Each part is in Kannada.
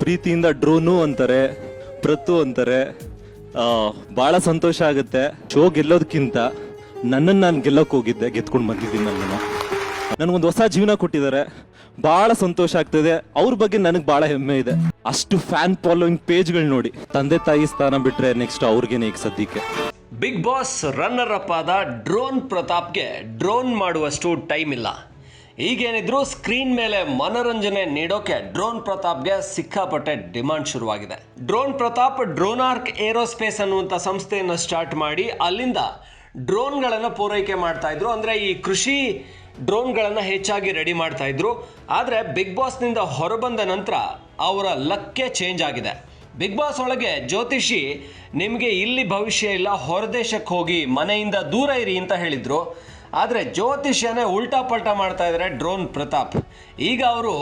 ಪ್ರೀತಿಯಿಂದ ಡ್ರೋನು ಅಂತಾರೆ ಪ್ರತು ಅಂತಾರೆ. ಬಹಳ ಸಂತೋಷ ಆಗುತ್ತೆ. ಶೋ ಗೆಲ್ಲೋದಕ್ಕಿಂತ ನನ್ನನ್ನು ನಾನು ಗೆಲ್ಲೋಕೆ ಹೋಗಿದ್ದೆ, ಗೆದ್ಕೊಂಡು ಬಂದಿದ್ದೀನಿ ನನ್ನನ್ನು. ನನಗೊಂದು ಹೊಸ ಜೀವನ ಕೊಟ್ಟಿದ್ದಾರೆ. ಬಹಳ ಸಂತೋಷ ಆಗ್ತದೆ. ಅವ್ರ ಬಗ್ಗೆ ನನಗೆ ಬಹಳ ಹೆಮ್ಮೆ ಇದೆ. ಅಷ್ಟು ಫ್ಯಾನ್ ಫಾಲೋಯಿಂಗ್ ಪೇಜ್ಗಳು ನೋಡಿ. ತಂದೆ ತಾಯಿ ಸ್ಥಾನ ಬಿಟ್ಟರೆ ನೆಕ್ಸ್ಟ್ ಅವ್ರಿಗೇನೆ ಈಗ ಸದ್ಯಕ್ಕೆ. ಬಿಗ್ ಬಾಸ್ ರನ್ನರ್ ಅಪ್ ಆದ ಡ್ರೋನ್ ಪ್ರತಾಪ್ಗೆ ಡ್ರೋನ್ ಮಾಡುವಷ್ಟು ಟೈಮ್ ಇಲ್ಲ. ಈಗೇನಿದ್ರು ಸ್ಕ್ರೀನ್ ಮೇಲೆ ಮನೋರಂಜನೆ ನೀಡೋಕೆ ಡ್ರೋನ್ ಪ್ರತಾಪ್ಗೆ ಸಿಕ್ಕಾಪಟ್ಟೆ ಡಿಮಾಂಡ್ ಶುರುವಾಗಿದೆ. ಡ್ರೋನ್ ಪ್ರತಾಪ್ ಡ್ರೋನಾರ್ಕ್ ಏರೋಸ್ಪೇಸ್ ಅನ್ನುವಂಥ ಸಂಸ್ಥೆಯನ್ನು ಸ್ಟಾರ್ಟ್ ಮಾಡಿ ಅಲ್ಲಿಂದ ಡ್ರೋನ್ಗಳನ್ನು ಪೂರೈಕೆ ಮಾಡ್ತಾ ಇದ್ರು. ಅಂದ್ರೆ ಈ ಕೃಷಿ ಡ್ರೋನ್ಗಳನ್ನು ಹೆಚ್ಚಾಗಿ ರೆಡಿ ಮಾಡ್ತಾ ಇದ್ರು. ಆದರೆ ಬಿಗ್ ಬಾಸ್ನಿಂದ ಹೊರಬಂದ ನಂತರ ಅವರ ಲಕ್ಕೆ ಚೇಂಜ್ ಆಗಿದೆ. ಬಿಗ್ ಬಾಸ್ ಒಳಗೆ ಜ್ಯೋತಿಷಿ ನಿಮಗೆ ಇಲ್ಲಿ ಭವಿಷ್ಯ ಇಲ್ಲ ಹೊರದೇಶಕ್ಕೆ ಹೋಗಿ ಮನೆಯಿಂದ ದೂರ ಇರಿ ಅಂತ ಹೇಳಿದ್ರು. ಆದರೆ ಜ್ಯೋತಿಷ್ಯನೇ ಉಲ್ಟಾ ಪಲ್ಟಾ ಮಾಡ್ತಾ ಇದ್ದಾರೆ ಡ್ರೋನ್ ಪ್ರತಾಪ್. ಈಗ ಅವರು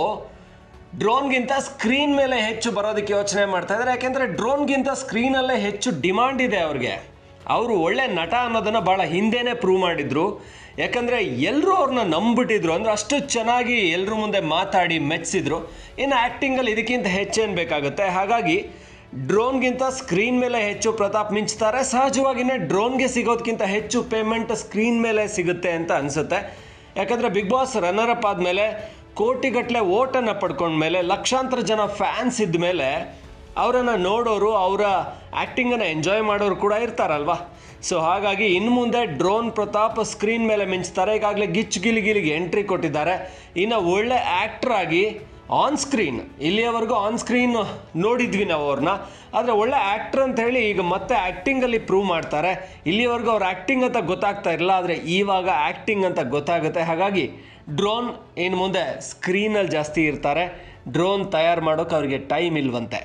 ಡ್ರೋನ್ಗಿಂತ ಸ್ಕ್ರೀನ್ ಮೇಲೆ ಹೆಚ್ಚು ಬರೋದಕ್ಕೆ ಯೋಚನೆ ಮಾಡ್ತಾ ಇದ್ದಾರೆ ಯಾಕೆಂದರೆ ಡ್ರೋನ್ಗಿಂತ ಸ್ಕ್ರೀನಲ್ಲೇ ಹೆಚ್ಚು ಡಿಮಾಂಡ್ ಇದೆ ಅವ್ರಿಗೆ. ಅವರು ಒಳ್ಳೆ ನಟ ಅನ್ನೋದನ್ನು ಭಾಳ ಹಿಂದೆನೇ ಪ್ರೂವ್ ಮಾಡಿದ್ರು. ಯಾಕಂದರೆ ಎಲ್ಲರೂ ಅವ್ರನ್ನ ನಂಬಿಬಿಟ್ಟಿದ್ರು, ಅಂದರೆ ಅಷ್ಟು ಚೆನ್ನಾಗಿ ಎಲ್ಲರ ಮುಂದೆ ಮಾತಾಡಿ ಮೆಚ್ಚಿಸಿದ್ರು ಇನ್ನು ಆ್ಯಕ್ಟಿಂಗಲ್ಲಿ ಇದಕ್ಕಿಂತ ಹೆಚ್ಚೇನು ಬೇಕಾಗುತ್ತೆ? ಹಾಗಾಗಿ ಡ್ರೋನ್ಗಿಂತ ಸ್ಕ್ರೀನ್ ಮೇಲೆ ಹೆಚ್ಚು ಪ್ರತಾಪ್ ಮಿಂಚ್ತಾರೆ. ಸಹಜವಾಗಿಯೇ ಡ್ರೋನ್ಗೆ ಸಿಗೋದಕ್ಕಿಂತ ಹೆಚ್ಚು ಪೇಮೆಂಟ್ ಸ್ಕ್ರೀನ್ ಮೇಲೆ ಸಿಗುತ್ತೆ ಅಂತ ಅನಿಸುತ್ತೆ. ಯಾಕಂದರೆ ಬಿಗ್ ಬಾಸ್ ರನ್ನರ್ ಅಪ್ ಆದಮೇಲೆ ಕೋಟಿಗಟ್ಟಲೆ ಓಟನ್ನು ಪಡ್ಕೊಂಡ್ಮೇಲೆ ಲಕ್ಷಾಂತರ ಜನ ಫ್ಯಾನ್ಸ್ ಇದ್ದ ಮೇಲೆ ಅವರನ್ನು ನೋಡೋರು, ಅವರ ಆ್ಯಕ್ಟಿಂಗನ್ನು ಎಂಜಾಯ್ ಮಾಡೋರು ಕೂಡ ಇರ್ತಾರಲ್ವಾ? ಸೊ ಹಾಗಾಗಿ ಇನ್ನು ಮುಂದೆ ಡ್ರೋನ್ ಪ್ರತಾಪ್ ಸ್ಕ್ರೀನ್ ಮೇಲೆ ಮಿಂಚ್ತಾರೆ. ಈಗಾಗಲೇ ಗಿಚ್ ಗಿಲಿಗಿಲಿಗೆ ಎಂಟ್ರಿ ಕೊಟ್ಟಿದ್ದಾರೆ. ಇನ್ನು ಒಳ್ಳೆ ಆ್ಯಕ್ಟ್ರಾಗಿ ಆನ್ ಸ್ಕ್ರೀನ್ ಇಲ್ಲಿಯವರೆಗೂ ಆನ್ ಸ್ಕ್ರೀನ್ ನೋಡಿದ್ವಿ ನಾವು ಅವ್ರನ್ನ. ಆದರೆ ಒಳ್ಳೆ ಆ್ಯಕ್ಟ್ರ್ ಅಂತ ಹೇಳಿ ಈಗ ಮತ್ತೆ ಆ್ಯಕ್ಟಿಂಗಲ್ಲಿ ಪ್ರೂವ್ ಮಾಡ್ತಾರೆ. ಇಲ್ಲಿಯವರೆಗೂ ಅವ್ರ ಆ್ಯಕ್ಟಿಂಗ್ ಅಂತ ಗೊತ್ತಾಗ್ತಾ ಇರಲಿಲ್ಲ, ಆದರೆ ಇವಾಗ ಆ್ಯಕ್ಟಿಂಗ್ ಅಂತ ಗೊತ್ತಾಗುತ್ತೆ. ಹಾಗಾಗಿ ಡ್ರೋನ್ ಇನ್ನು ಮುಂದೆ ಸ್ಕ್ರೀನಲ್ಲಿ ಜಾಸ್ತಿ ಇರ್ತಾರೆ. ಡ್ರೋನ್ ತಯಾರು ಮಾಡೋಕೆ ಅವರಿಗೆ ಟೈಮ್ ಇಲ್ವಂತೆ.